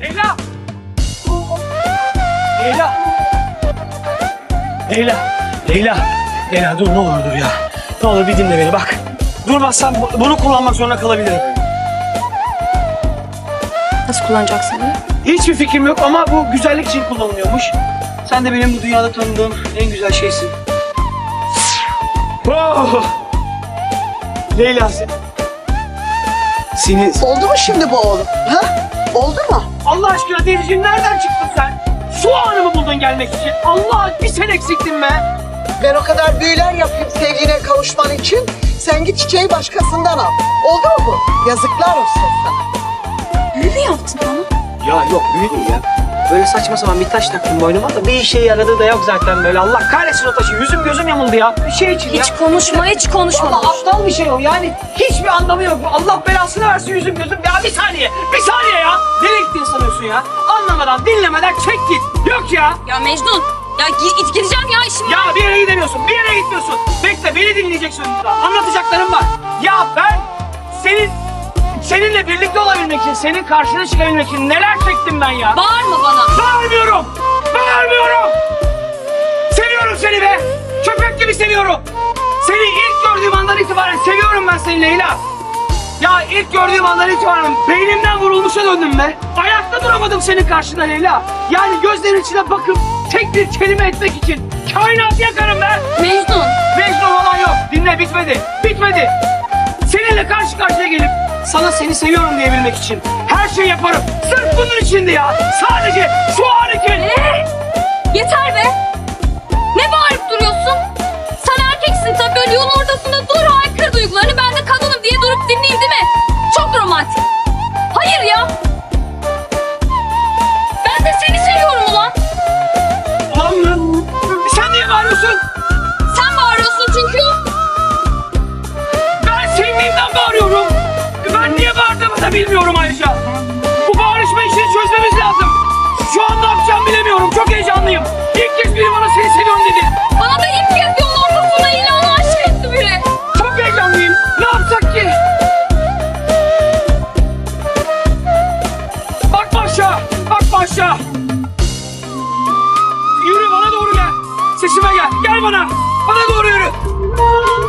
Leyla! Leyla! Leyla! Leyla! Leyla dur ne olur dur ya. Ne olur bir dinle beni bak. Durmazsan bunu kullanmak zorunda kalabilirim. Nasıl kullanacaksın bunu? Hiçbir fikrim yok ama bu güzellik için kullanılıyormuş. Sen de benim bu dünyada tanıdığım en güzel şeysin. Oh! Leyla seni... Oldu mu şimdi bu oğlum? Ha? Oldu mu? Allah aşkına Denizciğim nereden çıktın sen? Su anı mı buldun gelmek için? Allah bir sen eksiktin be. Ben o kadar büyüler yapayım sevgiline kavuşman için. Sen git çiçeği başkasından al. Oldu mu bu? Yazıklar olsun sana. Büyü mü yaptın bana? Ya yok büyü değil ya. Böyle saçma sapan bir taş taktım boynuma da bir işe yaradığı da yok zaten böyle. Allah kahretsin o taşı. Yüzüm gözüm yamuldu ya. Bir şey için ya. Hiç konuşma, hiç konuşma. Valla aptal bir şey o yani. Hiçbir anlamı yok. Allah belasını versin yüzüm gözüm. Ya bir saniye. Bir saniye ya. Nereye gittin sanıyorsun ya? Anlamadan dinlemeden çek git. Yok ya. Ya Mecnun, ya gi- git gideceğim ya işim. Ya bir yere gidemiyorsun. Bir yere gitmiyorsun. Bekle beni dinleyeceksin. Anlatacaklarım var. Ya ben senin seninle birlikte olabilmek için, senin karşına çıkabilmek için neler çektim ben ya. Bağırma bana. Bağırmıyorum! Bağırmıyorum! Seviyorum seni be! Köpek gibi seviyorum! Seni ilk gördüğüm andan itibaren seviyorum ben seni Leyla! Ya ilk gördüğüm andan itibaren beynimden vurulmuşa döndüm be! Ayakta duramadım senin karşında Leyla! Yani gözlerin içine bakıp tek bir kelime etmek için kainat yakarım be! Mecnun, Mecnun olan yok. Dinle bitmedi. Bitmedi. Seninle karşı karşıya gelip sana seni seviyorum diyebilmek için her şeyi yaparım. Sırf bunun içindi ya. Sadece şu an için. Ne? Yeter be. Ne bağırıp duruyorsun? だまゴールいる。